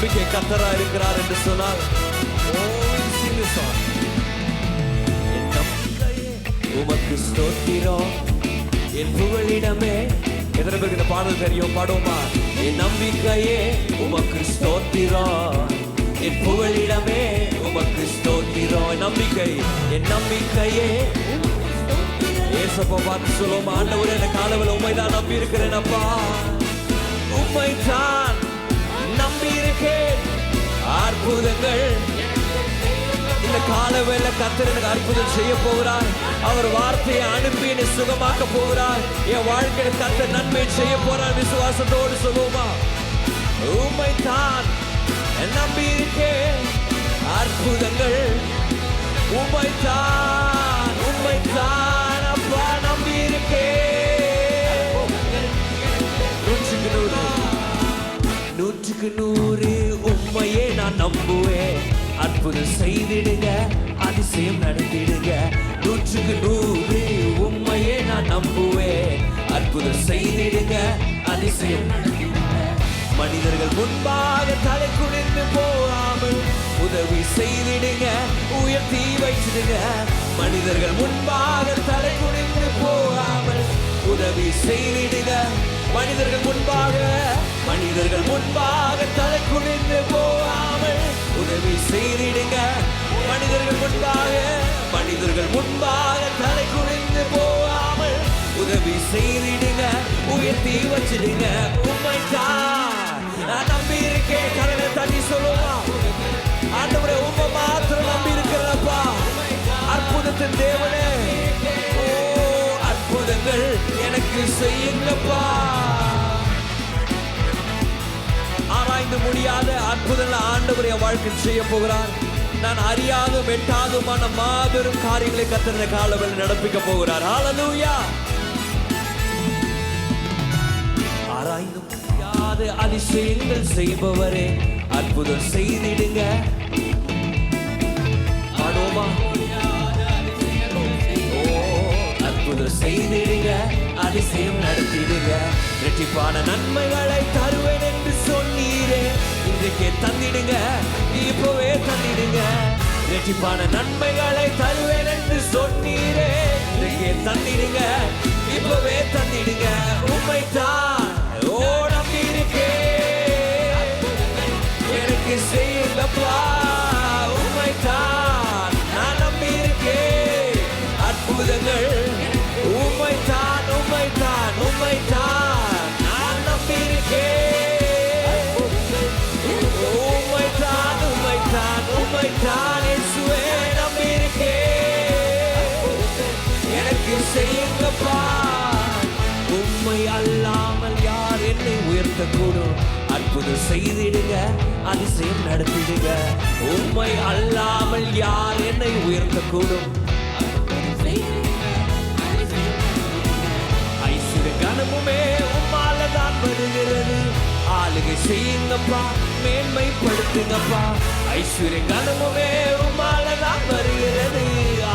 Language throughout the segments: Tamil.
நம்பிக்கை கத்தரா இருக்கிறார் என்று சொன்னால் என் உமக்கு ஸ்தோத்திரம் என் புகழிடமே. எத்தனை பேருக்கு இந்த பாடல் தெரியும்? பாடுவோமா? என் நம்பிக்கையே உமக்கு ஸ்தோத்திரம் என் புகழிடமே உமக்கு ஸ்தோத்திரம் நம்பிக்கை என் நம்பிக்கையே ஏசப்பா பார்த்து சொல்லுவோம் ஆண்டவர் என் காலவில் உண்மைதான் நம்பி இருக்கிறேன் அப்பா. உண்மைதான் அற்புதங்கள். இந்த காலவேளை கத்தர் எனக்கு அற்புதம் செய்ய போகிறார். அவர் வார்த்தையை அனுப்பி என்னை சுகமாக்க போகிறார். என் வாழ்க்கையில கத்த நன்மை செய்ய போறார் விசுவாசத்தோடு சொல்லுவோமா உண்மைதான் நம்பி இருக்கேன் அற்புதங்கள். உண்மைதான் அவசியம். மனிதர்கள் முன்பாக தலை குனிந்து போகாமல் உதவி செய்திடுங்க உயர்த்தி வைச்சிடுங்க மனிதர்கள் முன்பாக தலை குனிந்து போகாமல் உதவி செய்திடுங்க. மனிதர்கள் முன்பாக மனிதர்கள் முன்பாக தலை குனிந்து போகாமல் உதவி செய்திடுங்க. மனிதர்கள் முன்பாக மனிதர்கள் முன் உயர்த்தி வச்சிடுங்க உண்மைதான் oh நான் நம்பி இருக்கேன். கடனை தண்ணி சொல்லுவா. ஆண்டவரே உண்மை மாத்திரம் நம்பி இருக்கிறப்பா அற்புதத்தின் தேவனே. ஓ அற்புதங்கள் எனக்கு செய்யுங்கப்பா. ஆராய்ந்து முடியாத அற்புதங்கள் ஆண்டவர் என் வாழ்க்கையில் செய்ய போகிறார். நான் அறியாத வெட்டாதுமான மாபெரும் காரியங்களை கத்திர காலவில் நடப்பிக்க போகிறார். ஹalleluya ஆராய்ந்து யாது அதிசயங்கள் செய்பவரே. அற்புதம் செய்திடுங்க. ஆடோமா ஓ, அற்புதம் செய்திடுங்க. அதிசயம் நடத்திடுங்க. ரெட்டிப்பான நன்மைகளை தருவேன் என்று சொன்னீரே. இன்றைக்கே தந்திடுங்க. இப்பவே தந்திடுங்க. ரெட்டிப்பான நன்மைகளை தருவேன் என்று சொன்னீரே. இன்றைக்கே தந்திடுங்க. இப்பவே தந்திடுங்க. உண்மைதான் செய்யுங்கப்பா உண்மைதான் நான் நம்பி அற்புதங்கள் உண்மைதான் உண்மைதான் உண்மைதான் நான் நம்பி இருக்கேன் உண்மைதான் உண்மைதான் இயேசுவே நம்பி எனக்கு செய்யுங்கப்பா உண்மை அல்லாமல் யார் என்னை உயர்த்தக்கூடும்? அற்புதம் செய்திடுங்க அதிசயம் நடத்திடுங்க. உண்மை அல்லாமல் யார் என்னை உயர்த்தக்கூடும்? ஐஸ்வர்ய கனமுமே உம்மால தான் வருகிறது. ஆளுகை செய்யுங்கப்பா மேன்மைப்படுத்துங்கப்பா. ஐஸ்வர்ய கனமுமே உம்மால தான் வருகிறது.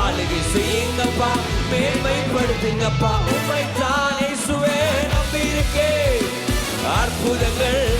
ஆளுகை செய்யுங்கப்பா மேன்மைப்படுத்துங்கப்பா. உண்மை தானே சுவே நம்பி அற்புதங்கள்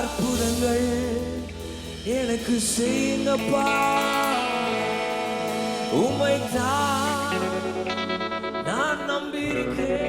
அற்புதங்கள் எனக்கு செய்யுங்கப்பா. உமைதான் நான் நம்பியிருக்கேன்.